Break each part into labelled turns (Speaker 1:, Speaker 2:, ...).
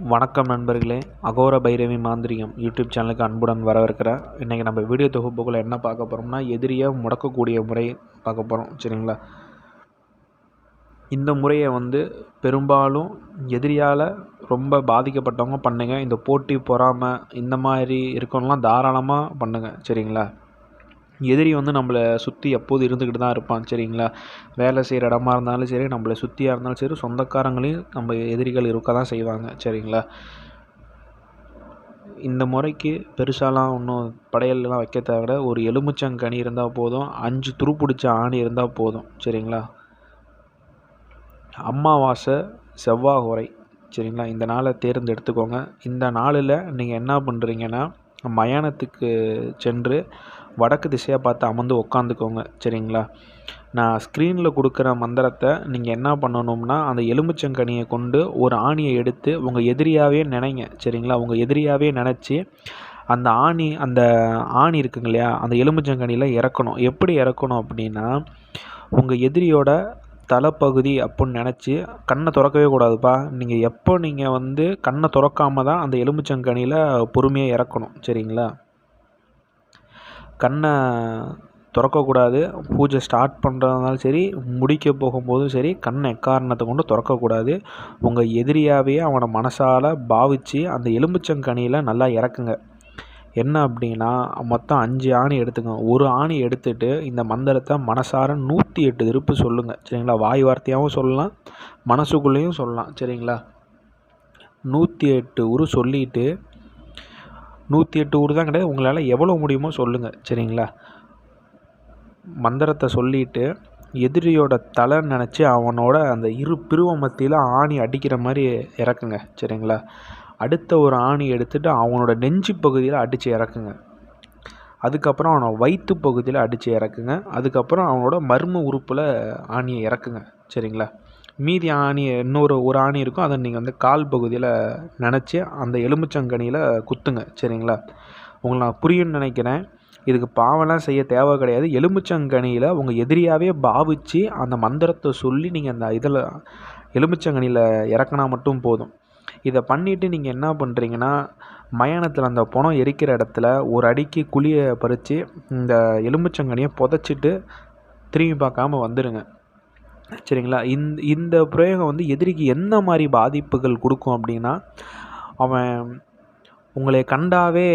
Speaker 1: வணக்கம் நண்பர்களே அகோர பைரவி மாந்திரிகம் யூடியூப் சேனலுக்கு அன்புடன் வரவேற்கிறேன் இன்றைக்கி நம்ம வீடியோ தொகுப்புகளை என்ன பார்க்க போகிறோம்னா எதிரியை முடக்கக்கூடிய முறை பார்க்க போகிறோம் சரிங்களா? இந்த முறையை வந்து பெரும்பாலும் எதிரியால் ரொம்ப பாதிக்கப்பட்டவங்க பண்ணுங்கள் இந்த போட்டி பொறாமை இந்த மாதிரி இருக்கவங்களாம் தாராளமாக பண்ணுங்கள் சரிங்களா? எதிரி வந்து நம்மளை சுற்றி எப்போதும் இருந்துக்கிட்டு தான் இருப்பான் சரிங்களா? வேலை செய்கிற இடமா இருந்தாலும் சரி நம்மளை சுற்றியாக இருந்தாலும் சரி சொந்தக்காரங்களையும் நம்ம எதிரிகள் இருக்க தான் செய்வாங்க சரிங்களா? இந்த முறைக்கு பெருசாலாம் ஒன்றும் படையல்லாம் வைக்க தேவையில்ல. ஒரு எலுமிச்சங்கனி இருந்தால் போதும் அஞ்சு துருப்பிடிச்ச ஆணி இருந்தால் போதும் சரிங்களா? அமாவாசை செவ்வாய் உரை சரிங்களா? இந்த நாளை தேர்ந்தெடுத்துக்கோங்க இந்த நாளில் நீங்கள் என்ன பண்ணுறீங்கன்னா மயானத்துக்கு சென்று வடக்கு திசையாக பார்த்து அமர்ந்து உக்காந்துக்கோங்க சரிங்களா? நான் ஸ்க்ரீனில் கொடுக்குற மந்திரத்தை நீங்கள் என்ன பண்ணணும்னா அந்த எலுமிச்சங்கனியை கொண்டு ஒரு ஆணியை எடுத்து உங்கள் எதிரியாகவே நினைங்க சரிங்களா? உங்கள் எதிரியாகவே நினச்சி அந்த ஆணி அந்த ஆணி இருக்குங்க இல்லையா? அந்த எலுமிச்சங்கனியில் இறக்கணும். எப்படி இறக்கணும் அப்படின்னா உங்கள் எதிரியோட தலைப்பகுதி அப்புடின்னு நினச்சி கண்ணை திறக்கவே கூடாதுப்பா. நீங்கள் எப்போ நீங்கள் வந்து கண்ணை திறக்காம தான் அந்த எலுமிச்சங்கனியில் பொறுமையாக இறக்கணும் சரிங்களா? கண்ணை திறக்கக்கூடாது பூஜை ஸ்டார்ட் பண்ணுறதுனாலும் சரி முடிக்க போகும்போதும் சரி கண்ணை எக்காரணத்தை கொண்டு திறக்கக்கூடாது. உங்கள் எதிரியாகவே அவனை மனசால் பாவித்து அந்த எலுமிச்சங்கனியில் நல்லா இறக்குங்க. என்ன அப்படின்னா மொத்தம் அஞ்சு ஆணி எடுத்துங்க ஒரு ஆணி எடுத்துட்டு இந்த மந்திரத்தை மனசார நூற்றி எட்டு திருப்பு சொல்லுங்கள் சரிங்களா? வாய் வார்த்தையாகவும் சொல்லலாம் மனசுக்குள்ளேயும் சொல்லலாம். சரிங்களா? நூற்றி எட்டு உரு சொல்லிட்டு நூற்றி எட்டு ஊர் தான் கிடையாது. உங்களால் எவ்வளோ முடியுமோ சொல்லுங்கள் சரிங்களா? மந்திரத்தை சொல்லிட்டு எதிரியோட தலை நினச்சி அவனோட அந்த இரு பிருவ மத்தியில் ஆணி அடிக்கிற மாதிரி இறக்குங்க. சரிங்களா? அடுத்த ஒரு ஆணி எடுத்துகிட்டு அவனோட நெஞ்சு பகுதியில் அடித்து இறக்குங்க. அதுக்கப்புறம் அவனை வயிற்று பகுதியில் அடித்து இறக்குங்க. அதுக்கப்புறம் அவனோட மர்ம உறுப்பில் ஆணியை இறக்குங்க. சரிங்களா? மீதி ஆணி இன்னொரு ஒரு ஆணி இருக்கும். அதை நீங்கள் வந்து கால் பகுதியில் நினச்சி அந்த எலுமிச்சங்கனியில் குத்துங்க. சரிங்களா? உங்களை நான் புரியும்னு நினைக்கிறேன். இதுக்கு பாவம்லாம் செய்ய தேவை கிடையாது. எலுமிச்சங்கனியில் உங்கள் எதிரியாகவே பாவித்து அந்த மந்திரத்தை சொல்லி நீங்கள் அந்த இதில் எலுமிச்சங்கனியில் இறக்குனா மட்டும் போதும். இதை பண்ணிவிட்டு நீங்கள் என்ன பண்ணுறீங்கன்னா மயானத்தில் அந்த பணம் எரிக்கிற இடத்துல ஒரு அடிக்கு குழியை பறித்து இந்த எலுமிச்சங்கனியை புதைச்சிட்டு திரும்பி பார்க்காம வந்துடுங்க சரிங்களா? இந்த இந்த பிரயோகம் வந்து எதிரிக்கு எந்த மாதிரி பாதிப்புகள் கொடுக்கும் அப்படின்னா அவன் உங்களை கண்டாவே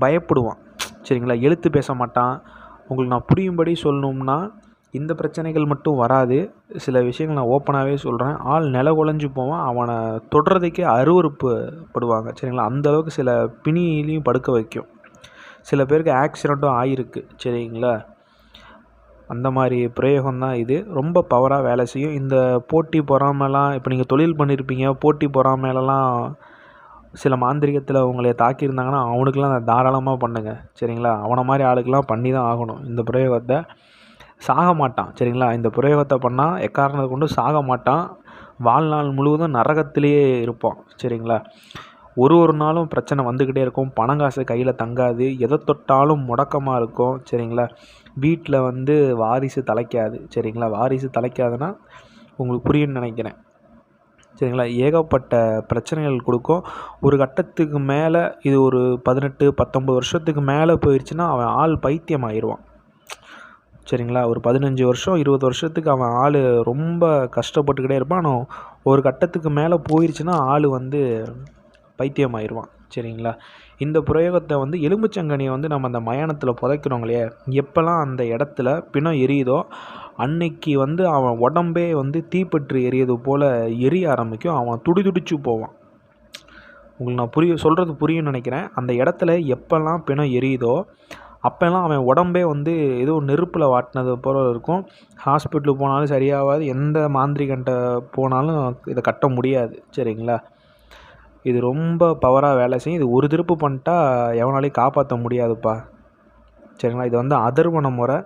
Speaker 1: பயப்படுவான். சரிங்களா? எழுத்து பேச மாட்டான். உங்களுக்கு நான் புரியும்படி சொல்லணும்னா இந்த பிரச்சனைகள் மட்டும் வராது. சில விஷயங்கள் நான் ஓப்பனாகவே சொல்கிறேன் ஆள் நில குலைஞ்சு போவான். அவனை தொடுறதுக்கே அருவறுப்பு படுவாங்க சரிங்களா அந்தளவுக்கு சில பிணியிலையும் படுக்க வைக்கும். சில பேருக்கு ஆக்சிடெண்ட்டும் ஆகிருக்கு சரிங்களா? அந்த மாதிரி பிரயோகம் தான் இது. ரொம்ப பவராக வேலை செய்யும். இந்த போட்டி பொறாமலாம் இப்போ நீங்கள் தொழில் பண்ணியிருப்பீங்க போட்டி பொறாமையிலலாம் சில மாந்திரிகத்தில் உங்களை தாக்கியிருந்தாங்கன்னா அதை தாராளமாக பண்ணுங்கள் சரிங்களா? அவனை மாதிரி ஆளுக்கெல்லாம் பண்ணி தான் ஆகணும். இந்த பிரயோகத்தை சாக மாட்டான். சரிங்களா? இந்த பிரயோகத்தை பண்ணால் எக்காரணத்தை கொண்டு சாக மாட்டான். வாழ்நாள் முழுவதும் நரகத்திலேயே இருப்பான். சரிங்களா? ஒரு ஒரு நாளும் பிரச்சனை வந்துக்கிட்டே இருக்கும். பணம் காசு கையில் தங்காது. எதை தொட்டாலும் முடக்கமாக இருக்கும். சரிங்களா? வீட்டில் வந்து வாரிசு தலைக்காது. சரிங்களா? வாரிசு தலைக்காதுன்னா உங்களுக்கு புரியும்னு நினைக்கிறேன். சரிங்களா? ஏகப்பட்ட பிரச்சனைகள் கொடுக்கும். ஒரு கட்டத்துக்கு மேலே இது ஒரு பதினெட்டு பத்தொம்பது வருஷத்துக்கு மேலே போயிடுச்சுன்னா அவன் ஆள் பைத்தியம் ஆயிடுவான் சரிங்களா? ஒரு பதினஞ்சு வருஷம் இருபது வருஷத்துக்கு அவன் ஆள் ரொம்ப கஷ்டப்பட்டுக்கிட்டே இருப்பான். ஆனால் ஒரு கட்டத்துக்கு மேலே போயிடுச்சுன்னா ஆள் வந்து பைத்தியம் ஆயிடுவான் சரிங்களா? இந்த பிரயோகத்தை வந்து எலும்புச்சங்கனியை வந்து நம்ம அந்த மயானத்தில் புதைக்கிறோம் இல்லையா? எப்போல்லாம் அந்த இடத்துல பிணம் எரியுதோ அன்னைக்கு வந்து அவன் உடம்பே வந்து தீப்பற்றி எரியது போல் எரிய ஆரம்பிக்கும். அவன் துடி துடிச்சு போவான். உங்களுக்கு நான் புரிய சொல்கிறது புரியும்னு நினைக்கிறேன். அந்த இடத்துல எப்போல்லாம் பிணம் எரியுதோ அப்போல்லாம் அவன் உடம்பே வந்து ஏதோ நெருப்பில் வாட்டினது போல் இருக்கும். ஹாஸ்பிட்டலுக்கு போனாலும் சரியாகாது. எந்த மாந்திரிகன்ட்ட போனாலும் இதை கட்ட முடியாது. சரிங்களா? இது ரொம்ப பவராக வேலை செய்யும். இது ஒரு திருப்பு பண்ணிட்டா எவனாலையும் காப்பாற்ற முடியாதுப்பா. சரிங்களா? இது வந்து அதர்வன முறை.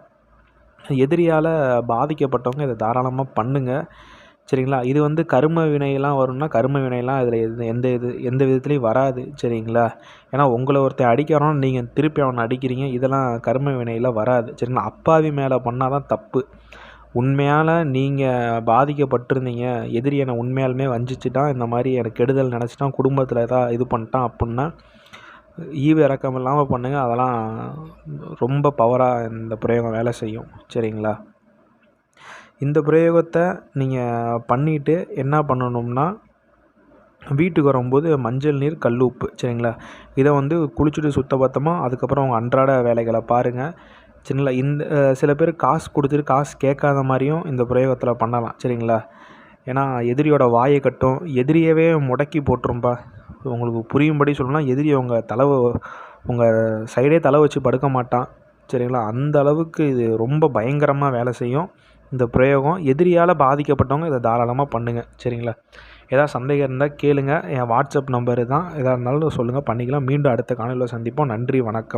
Speaker 1: எதிரியால் பாதிக்கப்பட்டவங்க இதை தாராளமாக பண்ணுங்கள் சரிங்களா? இது வந்து கரும வினையெல்லாம் வரும்னா கரும வினையெல்லாம் இதில் எது எந்த இது எந்த விதத்துலேயும் வராது. சரிங்களா? ஏன்னா உங்களை ஒருத்தன் அடிக்கிறான் நீங்கள் திருப்பி அவனை அடிக்கிறீங்க. இதெல்லாம் கரும வினையில் வராது. சரிங்களா? அப்பாவி மேலே பண்ணால் தான் தப்பு. உண்மையால் நீங்கள் பாதிக்கப்பட்டிருந்தீங்க எதிரி என்னை உண்மையாலுமே வஞ்சிச்சிட்டான் இந்த மாதிரி எனக்கு கெடுதல் நினச்சிட்டான் குடும்பத்தில் ஏதாவது இது பண்ணிட்டான் அப்புடின்னா ஈவு இறக்கம் இல்லாமல் பண்ணுங்கள் அதெல்லாம் ரொம்ப பவராக இந்த பிரயோகம் வேலை செய்யும். சரிங்களா? இந்த பிரயோகத்தை நீங்கள் பண்ணிவிட்டு என்ன பண்ணணும்னா வீட்டுக்கு வரும்போது மஞ்சள் நீர் கல் உப்பு. சரிங்களா? இதை வந்து குளிச்சுட்டு சுத்தபத்தமாக அதுக்கப்புறம் உங்கள் அன்றாட வேலைகளை பாருங்கள் சரிங்களா? இந்த சில பேர் காசு கொடுத்துட்டு காசு கேட்காத மாதிரியும் இந்த பிரயோகத்தில் பண்ணலாம் சரிங்களா? ஏன்னா எதிரியோட வாயை கட்டும் எதிரியவே முடக்கி போட்டுரும்பா. உங்களுக்கு புரியும்படி சொல்லணும்னா எதிரி உங்கள் தலை உங்கள் சைடே தலை வச்சு படுக்க மாட்டான் சரிங்களா? அந்த அளவுக்கு இது ரொம்ப பயங்கரமாக வேலை செய்யும். இந்த பிரயோகம் எதிரியால் பாதிக்கப்பட்டவங்க இதை தாராளமாக பண்ணுங்கள் சரிங்களா? ஏதாவது சந்தேகம் இருந்தால் கேளுங்கள் என் வாட்ஸ்அப் நம்பரு தான். எதாக இருந்தாலும் சொல்லுங்கள் பண்ணிக்கலாம். மீண்டும் அடுத்த காணொலியில் சந்திப்போம். நன்றி வணக்கம்.